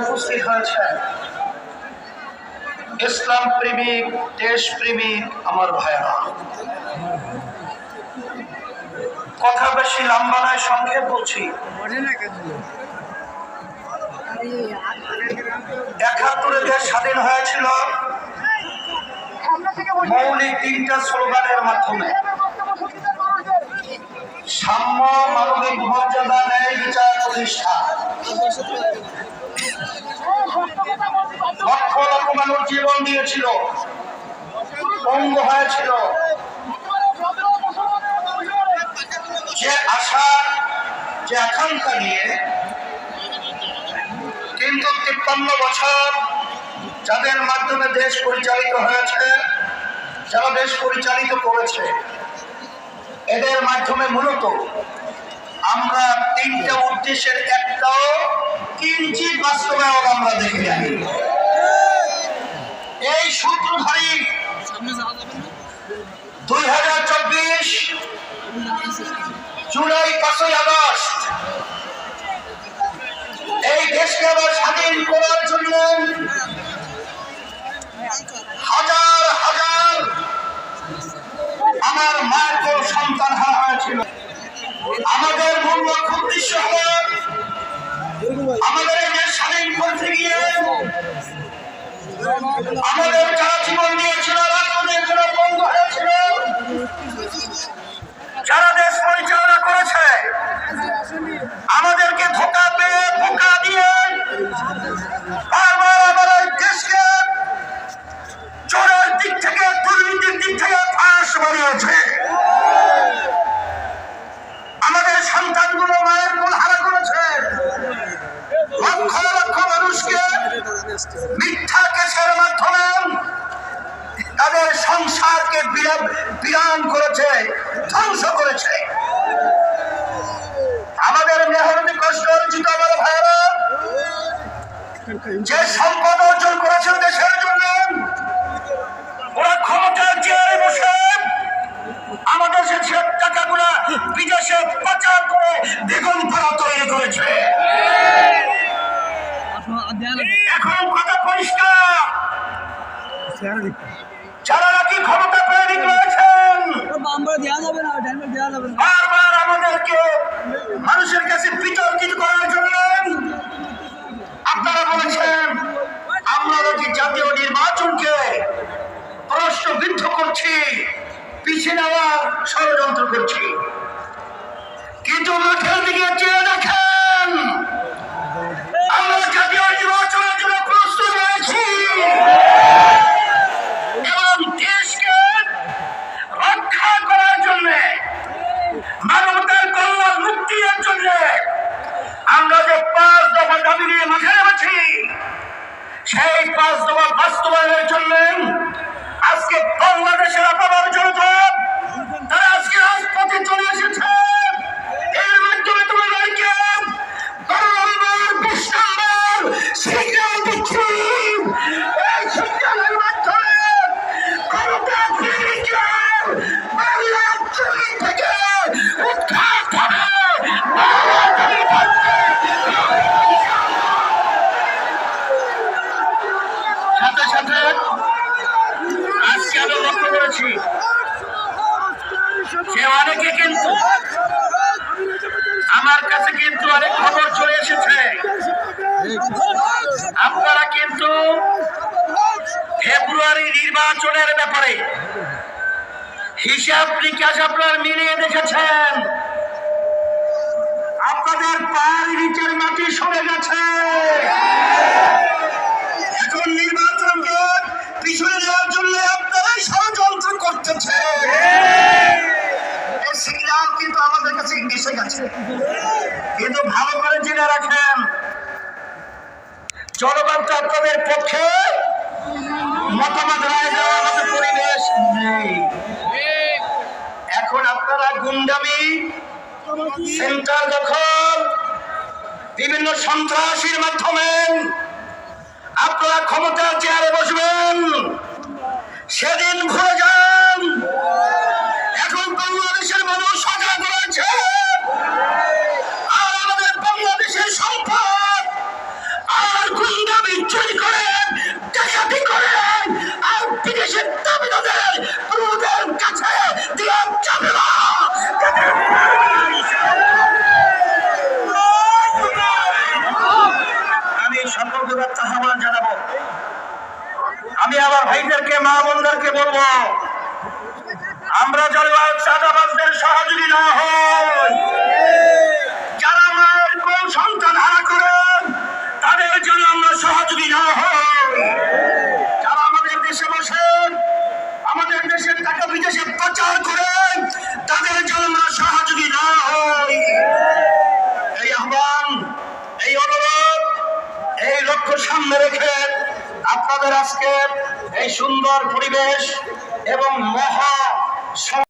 উপস্থিত হয়েছেন। ইসলাম প্রেমিক, দেশ প্রেমিক, আমার কথা বেশি সংক্ষেপ বলছি। একাত্তরে স্বাধীন হয়েছিল। মৌলিক তিনটা স্লোগানের মাধ্যমে। সাম্য, মানবিক মর্যাদা, ন্যায় বিচার প্রতিষ্ঠা। লক্ষ লক্ষ মানুষ জীবন দিয়েছিল। পঙ্গু হয়েছিল। যে আশা, যে আকাঙ্ক্ষা নিয়ে কিন্তু তিপ্পান্ন বছর যাদের মাধ্যমে দেশ পরিচালিত হয়েছে, যারা দেশ পরিচালিত করেছে, এদের মাধ্যমে মূলত আমরা তিনটা উদ্দেশ্যের একটাও কিঞ্চিত বাস্তবায়ন আমরা দেখে জানি এই সূত্রধারী দুই হাজার চব্বিশ জুলাই পাঁচই আগস্ট। এই দেশকে আবার স্বাধীন করার জন্য মিথ্যা কেসের মাধ্যমে তাদের সংসারকে বিরা- বিরান করেছে, ধ্বংস করেছে। আমাদের মেহনতি কষ্ট অর্জিত আমার ভাইরা, যে সম্পদ অর্জন করেছে দেশের জন্য, ওরা ক্ষমতার চেয়ারে বসে আমাদের সে টাকাগুলা বিদেশে পাচার করে দ্বিগুণ ভাড়া তৈরি করেছে। এখন কথা পরিষ্কার। যারা নাকি ক্ষমতা পেয়ে রয়েছেন বারবার আমাদেরকে মানুষের কাছে বিতর্কিত করার জন্য আপনারা বলেছেন আমরা নাকি জাতীয় নির্বাচনকে প্রশ্নবিদ্ধ করছি পিছিয়ে নেওয়ার ষড়যন্ত্র করছি। কিন্তু মাঠের দিকে যে অনেকে কিন্তু আমার কাছে কিন্তু অনেক খবর চলে এসেছে। আপনারা কিন্তু ফেব্রুয়ারি নির্বাচনের ব্যাপারে হিসাব নিকাশ আপনারা মিলিয়ে দেখেছেন। আপনাদের পায়ের নিচের মাটি সরে গেছে এখন নির্বাচনকে পিছনে দেওয়ার জন্য আপনারাই ষড়যন্ত্র করতেছে এই সিগন্যাল কিন্তু আমাদের কাছে এসে গেছে। কিন্তু ভালো করে জেনে রাখেন পক্ষে মতামত রায় দেওয়ার মতো পরিবেশ নেই। এখন আপনারা গুন্ডামি, সেন্টার দখল, বিভিন্ন সন্ত্রাসীর মাধ্যমে আপনারা ক্ষমতার চেয়ারে বসবেন। সেদিন ঘুরে যান আমরা যেন চাঁদাবাজদের সহযোগী না হই। যারা আমার কোন সন্তান হারা করেন তাদের জন্য আমরা সহযোগী না হই। যারা আমাদের দেশে বসেন আমাদের দেশের টাকা বিদেশে পাচার করেন তাদের জন্য আমরা সহযোগী না হই। এই আহ্বান, এই অনুরোধ, এই লক্ষ্য সামনে রেখে আপনাদের আজকে এই সুন্দর পরিবেশ এবং মহা i'm